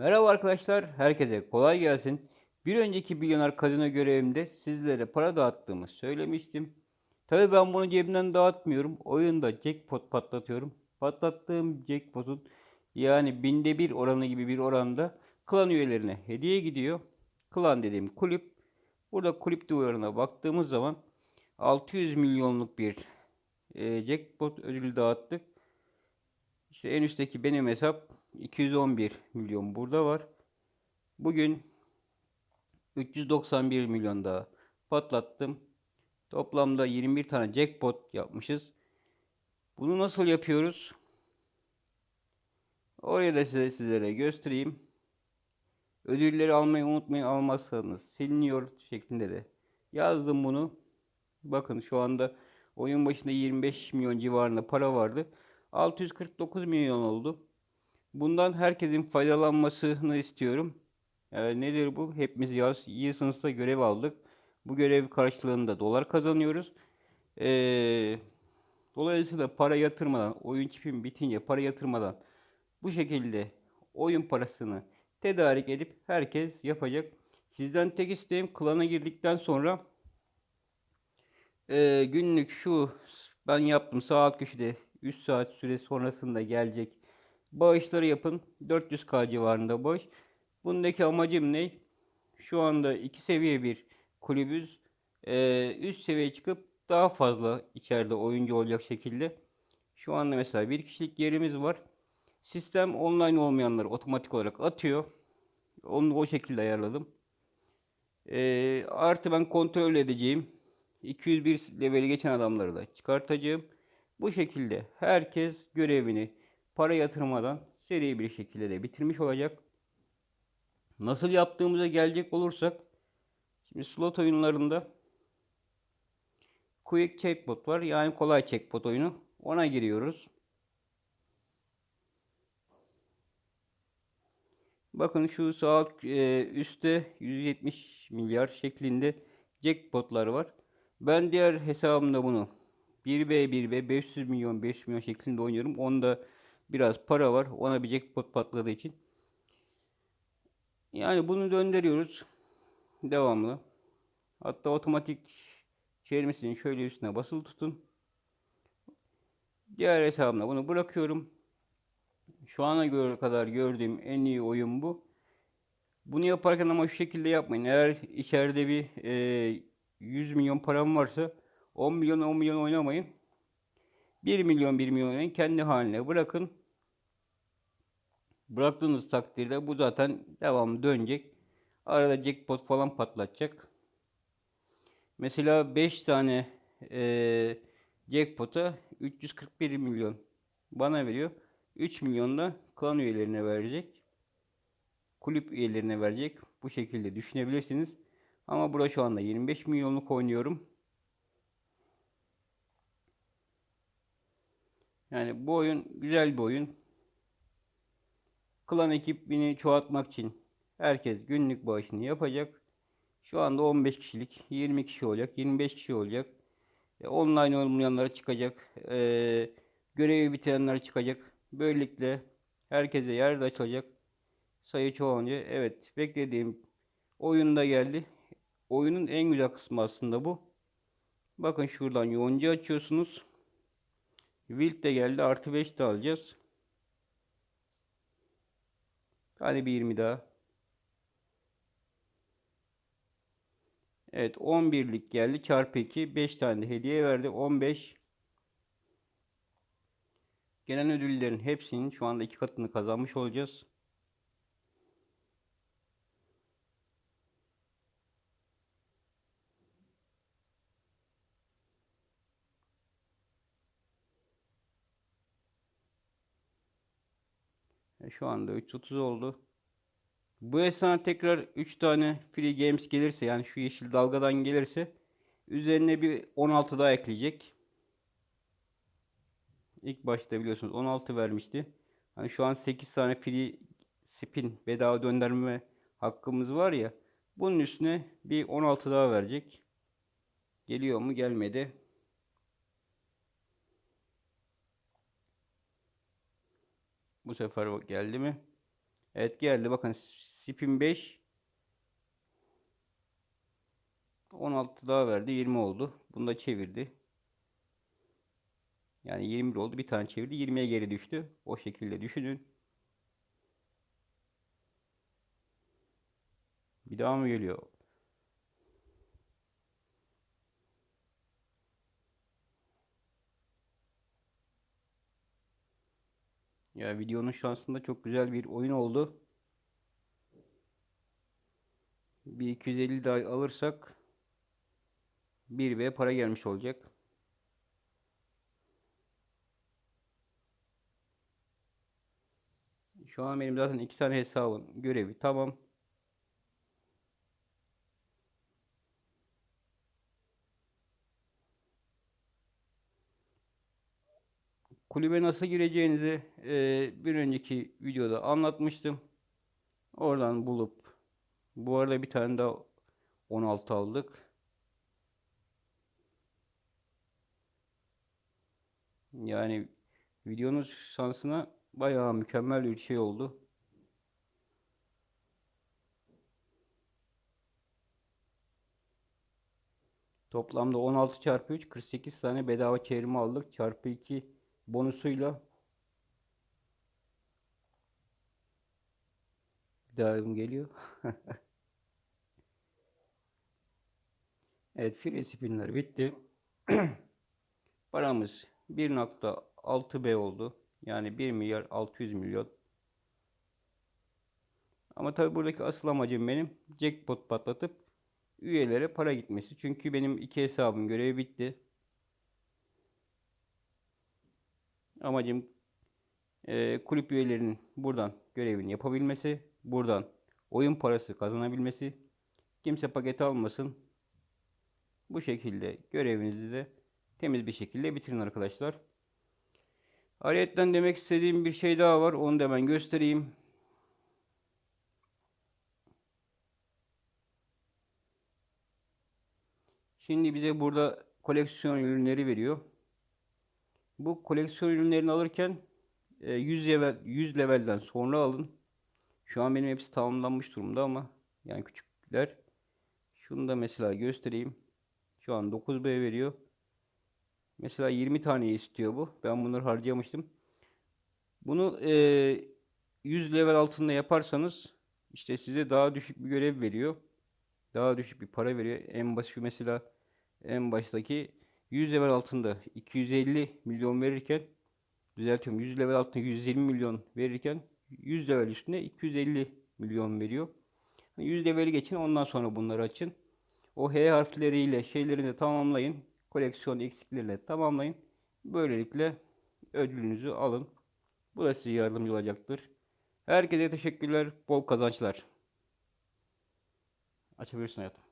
Merhaba arkadaşlar, herkese kolay gelsin. Bir önceki milyoner kazino görevimde sizlere para dağıttığımı söylemiştim. Tabi ben bunu cebimden dağıtmıyorum. Oyunda jackpot patlatıyorum. Patlattığım jackpot'un yani binde bir oranı gibi bir oranda klan üyelerine hediye gidiyor. Klan dediğim kulüp. Burada kulüp duvarına baktığımız zaman 600 milyonluk bir e, jackpot ödülü dağıttık. İşte en üstteki benim hesap 211 milyon burada var. Bugün 391 milyon daha patlattım. Toplamda 21 tane jackpot yapmışız. Bunu nasıl yapıyoruz? Oraya da size sizlere göstereyim. Ödülleri almayı unutmayın. Almazsanız siliniyor şeklinde de yazdım bunu. Bakın şu anda oyun başında 25 milyon civarında para vardı. 649 milyon oldu. Bundan herkesin faydalanmasını istiyorum. Yani nedir bu? Hepimiz yaz Yearsons'ta görev aldık. Bu görev karşılığında dolar kazanıyoruz. Ee, dolayısıyla para yatırmadan, oyun çipim bitince para yatırmadan bu şekilde oyun parasını tedarik edip herkes yapacak. Sizden tek isteğim klana girdikten sonra e, günlük şu ben yaptım sağ alt köşede 3 saat süre sonrasında gelecek bağışları yapın. 400k civarında bağış. Bundaki amacım ne? Şu anda iki seviye bir kulübüz. Ee, üst seviyeye çıkıp daha fazla içeride oyuncu olacak şekilde. Şu anda mesela bir kişilik yerimiz var. Sistem online olmayanları otomatik olarak atıyor. Onu o şekilde ayarladım. Ee, artı ben kontrol edeceğim. 201 leveli geçen adamları da çıkartacağım. Bu şekilde herkes görevini para yatırmadan seri bir şekilde de bitirmiş olacak. Nasıl yaptığımıza gelecek olursak şimdi slot oyunlarında Quick Checkbot var. Yani kolay checkbot oyunu. Ona giriyoruz. Bakın şu sağ e, üstte 170 milyar şeklinde jackpotlar var. Ben diğer hesabımda bunu 1B 1B 500 milyon 500 milyon şeklinde oynuyorum. Onda biraz para var. Ona bir jackpot patladığı için. Yani bunu döndürüyoruz. Devamlı. Hatta otomatik çevirmesinin şöyle üstüne basılı tutun. Diğer hesabımda bunu bırakıyorum. Şu ana göre kadar gördüğüm en iyi oyun bu. Bunu yaparken ama şu şekilde yapmayın. Eğer içeride bir e, 100 milyon param varsa 10 milyon 10 milyon oynamayın. 1 milyon 1 milyon. Kendi haline bırakın. Bıraktığınız takdirde bu zaten devamlı dönecek. Arada jackpot falan patlatacak. Mesela 5 tane e, jackpot'a 341 milyon bana veriyor. 3 milyon da klan üyelerine verecek. Kulüp üyelerine verecek. Bu şekilde düşünebilirsiniz. Ama burada şu anda 25 milyonluk oynuyorum. Yani bu oyun güzel bir oyun. Klan ekibini çoğaltmak için herkes günlük bağışını yapacak. Şu anda 15 kişilik, 20 kişi olacak, 25 kişi olacak. E, online olmayanlara çıkacak. E, görevi bitirenler çıkacak. Böylelikle herkese yer de açılacak. Sayı çoğalınca evet beklediğim oyunda geldi. Oyunun en güzel kısmı aslında bu. Bakın şuradan yoğunca açıyorsunuz. Wild de geldi. Artı 5 de alacağız. Hadi bir 20 daha. Evet 11'lik geldi. Çarpı 2. 5 tane de hediye verdi. 15. Gelen ödüllerin hepsinin şu anda iki katını kazanmış olacağız. Şu anda 330 oldu. Bu esnada tekrar 3 tane free games gelirse yani şu yeşil dalgadan gelirse üzerine bir 16 daha ekleyecek. İlk başta biliyorsunuz 16 vermişti. Hani şu an 8 tane free spin bedava döndürme hakkımız var ya. Bunun üstüne bir 16 daha verecek. Geliyor mu? Gelmedi. Bu sefer geldi mi? Evet geldi. Bakın spin 5 16 daha verdi. 20 oldu. Bunu da çevirdi. Yani 21 oldu. Bir tane çevirdi. 20'ye geri düştü. O şekilde düşünün. Bir daha mı geliyor? Ya videonun şansında çok güzel bir oyun oldu. Bir 250 daha alırsak 1 ve para gelmiş olacak. Şu an benim zaten iki tane hesabın görevi tamam. Kulübe nasıl gireceğinizi e, bir önceki videoda anlatmıştım. Oradan bulup bu arada bir tane daha 16 aldık. Yani videonun şansına bayağı mükemmel bir şey oldu. Toplamda 16 çarpı 3 48 tane bedava çevirme aldık. Çarpı 2 bonusuyla devamım geliyor. evet free spinler bitti. Paramız 1.6B oldu. Yani 1 milyar 600 milyon. Ama tabi buradaki asıl amacım benim jackpot patlatıp üyelere para gitmesi. Çünkü benim iki hesabım görevi bitti. Amacım e, kulüp üyelerinin buradan görevini yapabilmesi. Buradan oyun parası kazanabilmesi. Kimse paket almasın. Bu şekilde görevinizi de temiz bir şekilde bitirin arkadaşlar. Ayrıyetten demek istediğim bir şey daha var. Onu da hemen göstereyim. Şimdi bize burada koleksiyon ürünleri veriyor. Bu koleksiyon ürünlerini alırken 100 level 100 levelden sonra alın. Şu an benim hepsi tamamlanmış durumda ama yani küçükler. Şunu da mesela göstereyim. Şu an 9B veriyor. Mesela 20 tane istiyor bu. Ben bunları harcamıştım. Bunu e, 100 level altında yaparsanız işte size daha düşük bir görev veriyor. Daha düşük bir para veriyor. En başı mesela en baştaki 100 level altında 250 milyon verirken düzeltiyorum 100 level altında 120 milyon verirken 100 level üstünde 250 milyon veriyor. 100 leveli geçin ondan sonra bunları açın. O H harfleriyle şeylerini tamamlayın. Koleksiyon eksiklerini tamamlayın. Böylelikle ödülünüzü alın. Bu da size yardımcı olacaktır. Herkese teşekkürler. Bol kazançlar. Açabilirsin hayatım.